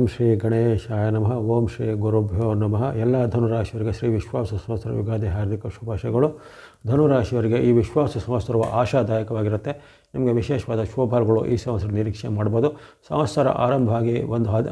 ಓಂ ಶ್ರೀ ಗಣೇಶಾಯ ನಮಃ, ಓಂ ಶ್ರೀ ಗುರುಭ್ಯೋ ನಮಃ. ಎಲ್ಲ ಧನುರಾಶಿಯವರಿಗೆ ಶ್ರೀ ವಿಶ್ವಾಸ ಸಂವತ್ಸರ ಯುಗಾದಿ ಹಾರ್ದಿಕ ಶುಭಾಶಯಗಳು. ಧನುರಾಶಿಯವರಿಗೆ ಈ ವಿಶ್ವಾಸ ಸಂವತ್ಸರವು ಆಶಾದಾಯಕವಾಗಿರುತ್ತೆ. ನಿಮಗೆ ವಿಶೇಷವಾದ ಶುಭಫಲಗಳು ಈ ಸಂವತ್ಸರ ನಿರೀಕ್ಷೆ ಮಾಡ್ಬೋದು. ಸಂವತ್ಸರ ಆರಂಭ ಆಗಿ ಒಂದು ಹದ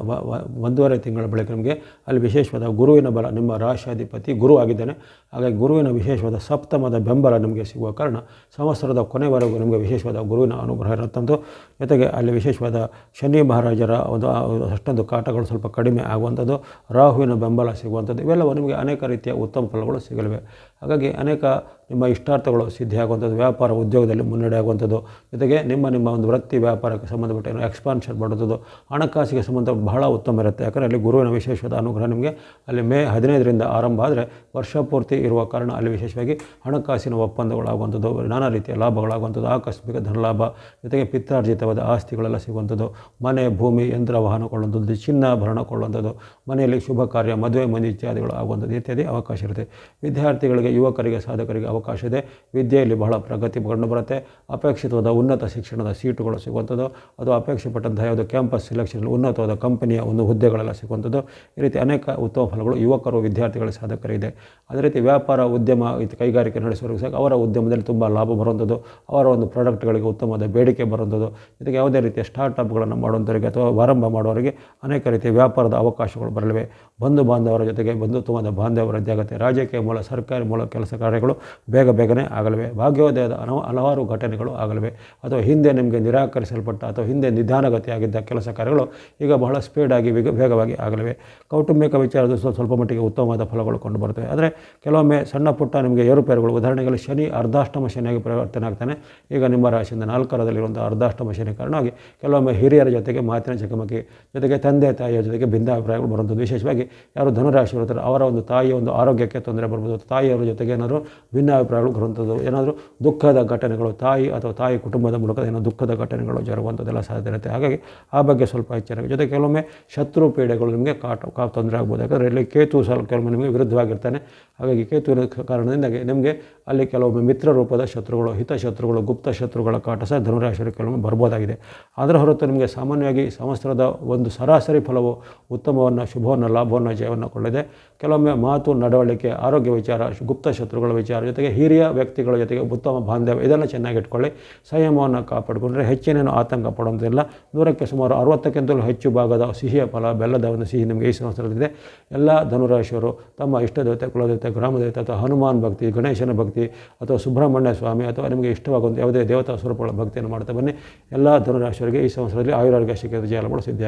ಒಂದೂವರೆ ತಿಂಗಳ ಬಳಿಕ ನಿಮಗೆ ಅಲ್ಲಿ ವಿಶೇಷವಾದ ಗುರುವಿನ ಬಲ, ನಿಮ್ಮ ರಾಶಾಧಿಪತಿ ಗುರು ಆಗಿದ್ದಾನೆ. ಹಾಗಾಗಿ ಗುರುವಿನ ವಿಶೇಷವಾದ ಸಪ್ತಮದ ಬೆಂಬಲ ನಿಮಗೆ ಸಿಗುವ ಕಾರಣ ಸಂವತ್ಸರದ ಕೊನೆವರೆಗೂ ನಿಮಗೆ ವಿಶೇಷವಾದ ಗುರುವಿನ ಅನುಗ್ರಹ ಇರುತ್ತಂದು ಜೊತೆಗೆ ಅಲ್ಲಿ ವಿಶೇಷವಾದ ಶನಿ ಮಹಾರಾಜರ ಒಂದು ಅಷ್ಟೊಂದು ಕಾಟಗಳು ಸ್ವಲ್ಪ ಕಡಿಮೆ ಆಗುವಂಥದ್ದು, ರಾಹುವಿನ ಬೆಂಬಲ ಸಿಗುವಂಥದ್ದು, ಇವೆಲ್ಲವೂ ನಿಮಗೆ ಅನೇಕ ರೀತಿಯ ಉತ್ತಮ ಫಲಗಳು ಸಿಗಲಿವೆ. ಹಾಗಾಗಿ ಅನೇಕ ನಿಮ್ಮ ಇಷ್ಟಾರ್ಥಗಳು ಸಿದ್ಧಿಯಾಗುವಂಥದ್ದು, ವ್ಯಾಪಾರ ಉದ್ಯೋಗದಲ್ಲಿ ಮುನ್ನಡೆ ಆಗುವಂಥದ್ದು, ಜೊತೆಗೆ ನಿಮ್ಮ ನಿಮ್ಮ ಒಂದು ವೃತ್ತಿ ವ್ಯಾಪಾರಕ್ಕೆ ಸಂಬಂಧಪಟ್ಟ ಏನೋ ಎಕ್ಸ್ಪಾನ್ಷನ್ ಮಾಡುವಂಥದ್ದು, ಹಣಕಾಸಿಗೆ ಸಂಬಂಧ ಬಹಳ ಉತ್ತಮ ಇರುತ್ತೆ. ಯಾಕಂದರೆ ಅಲ್ಲಿ ಗುರುವಿನ ವಿಶೇಷವಾದ ಅನುಗ್ರಹ ನಿಮಗೆ ಅಲ್ಲಿ ಮೇ ಹದಿನೈದರಿಂದ ಆರಂಭ ಆದರೆ ವರ್ಷ ಪೂರ್ತಿ ಇರುವ ಕಾರಣ ಅಲ್ಲಿ ವಿಶೇಷವಾಗಿ ಹಣಕಾಸಿನ ಒಪ್ಪಂದಗಳಾಗುವಂಥದ್ದು, ನಾನಾ ರೀತಿಯ ಲಾಭಗಳಾಗುವಂಥದ್ದು, ಆಕಸ್ಮಿಕ ಧನಲಾಭ, ಜೊತೆಗೆ ಪಿತ್ರಾರ್ಜಿತವಾದ ಆಸ್ತಿಗಳೆಲ್ಲ ಸಿಗುವಂಥದ್ದು, ಮನೆ, ಭೂಮಿ, ಯಂತ್ರ ವಾಹನ ಕೊಳ್ಳುವಂಥದ್ದು ಚಿನ್ನಾಭರಣ ಕೊಳ್ಳುವಂಥದ್ದು ಮನೆಯಲ್ಲಿ ಶುಭ ಕಾರ್ಯ, ಮದುವೆ ಮನೆ ಇತ್ಯಾದಿಗಳು ಆಗುವಂಥದ್ದು ಇತ್ಯಾದಿ ಅವಕಾಶ ಇರುತ್ತೆ. ವಿದ್ಯಾರ್ಥಿಗಳಿಗೆ, ಯುವಕರಿಗೆ, ಸಾಧಕರಿಗೆ ಅವಕಾಶ ಇದೆ ವಿದ್ಯೆಯಲ್ಲಿ ಬಹಳ ಪ್ರಗತಿ ಕಂಡು ಬರುತ್ತೆ. ಅಪೇಕ್ಷಿತವಾದ ಉನ್ನತ ಶಿಕ್ಷಣದ ಸೀಟುಗಳು ಸಿಗುವಂಥದ್ದು. ಅದು ಅಪೇಕ್ಷೆ ಪಟ್ಟಂತಹ ಯಾವುದೋ ಕ್ಯಾಂಪಸ್ ಸಿಲೆಕ್ಷನ್ ಉನ್ನತವಾದ ಕಂಪನಿಯ ಒಂದು ಹುದ್ದೆಗಳೆಲ್ಲ ಸಿಗುವಂಥದ್ದು. ಈ ರೀತಿ ಅನೇಕ ಉತ್ತಮ ಫಲಗಳು ಯುವಕರು, ವಿದ್ಯಾರ್ಥಿಗಳ ಸಾಧಕರಿದೆ ಅದೇ ರೀತಿ ವ್ಯಾಪಾರ, ಉದ್ಯಮ ಕೈಗಾರಿಕೆ ನಡೆಸುವರಿಗೆ ಸಹ ಅವರ ಉದ್ಯಮದಲ್ಲಿ ತುಂಬ ಲಾಭ ಬರುವಂಥದ್ದು. ಅವರ ಒಂದು ಪ್ರಾಡಕ್ಟ್ಗಳಿಗೆ ಉತ್ತಮವಾದ ಬೇಡಿಕೆ ಬರುವಂಥದ್ದು. ಇದಕ್ಕೆ ಯಾವುದೇ ರೀತಿಯ ಸ್ಟಾರ್ಟ್ಅಪ್ಗಳನ್ನು ಮಾಡುವಂಥವರಿಗೆ ಅಥವಾ ಆರಂಭ ಮಾಡುವವರಿಗೆ ಅನೇಕ ರೀತಿಯ ವ್ಯಾಪಾರದ ಅವಕಾಶಗಳು ಬರಲಿವೆ. ಬಂಧು ಬಾಂಧವರ ಜೊತೆಗೆ ಬಂಧುತ್ವವಾದ ಬಾಂಧವ್ಯ ಜಾಗತೆ ರಾಜಕೀಯ ಮೂಲ, ಸರ್ಕಾರಿ ಮೂಲ ಕೆಲಸ ಕಾರ್ಯಗಳು ಬೇಗ ಬೇಗನೆ ಆಗಲಿವೆ. ಭಾಗ್ಯೋದಯದ ಹಲವು ಹಲವಾರು ಘಟನೆಗಳು ಆಗಲಿವೆ. ಅಥವಾ ಹಿಂದೆ ನಿಮಗೆ ನಿರಾಕರಿಸಲ್ಪಟ್ಟ ಅಥವಾ ಹಿಂದೆ ನಿಧಾನಗತಿಯಾಗಿದ್ದ ಕೆಲಸ ಕಾರ್ಯಗಳು ಈಗ ಬಹಳ ಸ್ಪೀಡಾಗಿ ವೇಗ, ವೇಗವಾಗಿ ಆಗಲಿವೆ. ಕೌಟುಂಬಿಕ ವಿಚಾರದ ಸ್ವ- ಸ್ವಲ್ಪ ಮಟ್ಟಿಗೆ ಉತ್ತಮವಾದ ಫಲಗಳು ಕಂಡು ಬರ್ತವೆ ಆದರೆ ಕೆಲವೊಮ್ಮೆ ಸಣ್ಣ ಪುಟ್ಟ ನಿಮಗೆ ಏರುಪೇರುಗಳು, ಉದಾಹರಣೆಗೆ ಶನಿ ಅರ್ಧಾಷ್ಟಮ ಶನಿಯಾಗಿ ಪರಿವರ್ತನೆ ಆಗ್ತಾನೆ. ಈಗ ನಿಮ್ಮ ರಾಶಿಯಿಂದ ನಾಲ್ಕರದಲ್ಲಿರುವಂಥ ಅರ್ಧಾಷ್ಟಮ ಶನಿ ಕಾರಣವಾಗಿ ಕೆಲವೊಮ್ಮೆ ಹಿರಿಯರ ಜೊತೆಗೆ ಮಾತಿನ ಚಕಮಕಿ, ಜೊತೆಗೆ ತಂದೆ, ತಾಯಿಯ ಜೊತೆಗೆ ಭಿನ್ನಾಭಿಪ್ರಾಯಗಳು ಬರುವಂಥದ್ದು. ವಿಶೇಷವಾಗಿ ಯಾರು ಧನುರಾಶಿ ಇರ್ತಾರೆ ಅವರ ಒಂದು ತಾಯಿಯ ಒಂದು ಆರೋಗ್ಯಕ್ಕೆ ತೊಂದರೆ ಬರ್ಬೋದು. ತಾಯಿಯವರ ಜೊತೆಗೆ ಏನಾದರೂ ಭಿನ್ನಾಭಿಪ್ರಾಯಗಳು ಬರುವಂಥದ್ದು, ಏನಾದರೂ ದುಃಖದ ಘಟನೆಗಳು, ತಾಯಿ ಅಥವಾ ತಾಯಿ ಕುಟುಂಬದ ಮೂಲಕ ಏನೋ ದುಃಖದ ಘಟನೆಗಳು ಜರುಗುವಂಥದ್ದೆಲ್ಲ ಸಾಧ್ಯ ಇರುತ್ತೆ. ಹಾಗಾಗಿ ಆ ಬಗ್ಗೆ ಸ್ವಲ್ಪ ಎಚ್ಚರಿಕೆ. ಜೊತೆಗೆ ಕೆಲವೊಮ್ಮೆ ಶತ್ರು ಪೀಡೆಗಳು ನಿಮಗೆ ಕಾಟ, ಕಾ, ತೊಂದರೆ ಆಗ್ಬೋದು. ಯಾಕಂದರೆ ಇಲ್ಲಿ ಕೇತು ಸ್ವಲ್ಪ ಕೆಲವೊಮ್ಮೆ ನಿಮಗೆ ವಿರುದ್ಧವಾಗಿರ್ತಾನೆ. ಹಾಗಾಗಿ ಕೇತು ಕಾರಣದಿಂದಾಗಿ ನಿಮಗೆ ಅಲ್ಲಿ ಕೆಲವೊಮ್ಮೆ ಮಿತ್ರ ರೂಪದ ಶತ್ರುಗಳು ಹಿತಶತ್ರುಗಳು ಗುಪ್ತ ಶತ್ರುಗಳ ಕಾಟ ಸಹ ಧನುರಾಶಿಯಲ್ಲಿ ಕೆಲವೊಮ್ಮೆ ಬರ್ಬೋದಾಗಿದೆ. ಅದರ ಹೊರತು ನಿಮಗೆ ಸಾಮಾನ್ಯವಾಗಿ ಸಂವತ್ಸರದ ಒಂದು ಸರಾಸರಿ ಫಲವು ಉತ್ತಮವನ್ನು, ಶುಭವನ್ನು, ಲಾಭವನ್ನು ಜಯವನ್ನು ಕೊಳ್ಳಿದೆ ಕೆಲವೊಮ್ಮೆ ಮಾತು, ನಡವಳಿಕೆ, ಆರೋಗ್ಯ ವಿಚಾರ ಗುಪ್ತ ಶತ್ರುಗಳ ವಿಚಾರ ಜೊತೆಗೆ ಹಿರಿಯ ವ್ಯಕ್ತಿಗಳ ಜೊತೆಗೆ ಉತ್ತಮ ಬಾಂಧವ್ಯ ಇದೆಲ್ಲ ಚೆನ್ನಾಗಿ ಇಟ್ಕೊಳ್ಳಿ. ಸಂಯಮವನ್ನು ಕಾಪಾಡಿಕೊಂಡ್ರೆ ಹೆಚ್ಚಿನೇನು ಆತಂಕ ಪಡುವಂತಿಲ್ಲ ನೂರಕ್ಕೆ ಸುಮಾರು ಅರವತ್ತಕ್ಕಿಂತಲೂ ಹೆಚ್ಚು ಭಾಗದ ಸಿಹಿಯ ಫಲ, ಬೆಲ್ಲದ ಒಂದು ಸಿಹಿ ನಿಮಗೆ ಈ ಸಂವತ್ಸರದಲ್ಲಿದೆ. ಎಲ್ಲ ಧನುರಾಶಿಯವರು ತಮ್ಮ ಇಷ್ಟ ದೇವತೆ ಕುಲದೇವತೆ ಗ್ರಾಮದೇವತೆ ಅಥವಾ ಹನುಮಾನ್ ಭಕ್ತಿ, ಗಣೇಶನ ಭಕ್ತಿ ಅಥವಾ ಸುಬ್ರಹ್ಮಣ್ಯ ಸ್ವಾಮಿ ಅಥವಾ ನಿಮಗೆ ಇಷ್ಟವಾಗುವಂಥ ಯಾವುದೇ ದೇವತಾ ಸ್ವರೂಪಗಳ ಭಕ್ತಿಯನ್ನು ಮಾಡ್ತಾ ಬನ್ನಿ. ಎಲ್ಲ ಧನುರಾಶಿಯವರಿಗೆ ಈ ಸಂವತ್ಸರದಲ್ಲಿ ಆಯುರಾರೋಗ್ಯ ಶಿಖರದ ಜಯಲಗಳು ಸಿದ್ಧಿಯಾಗಿ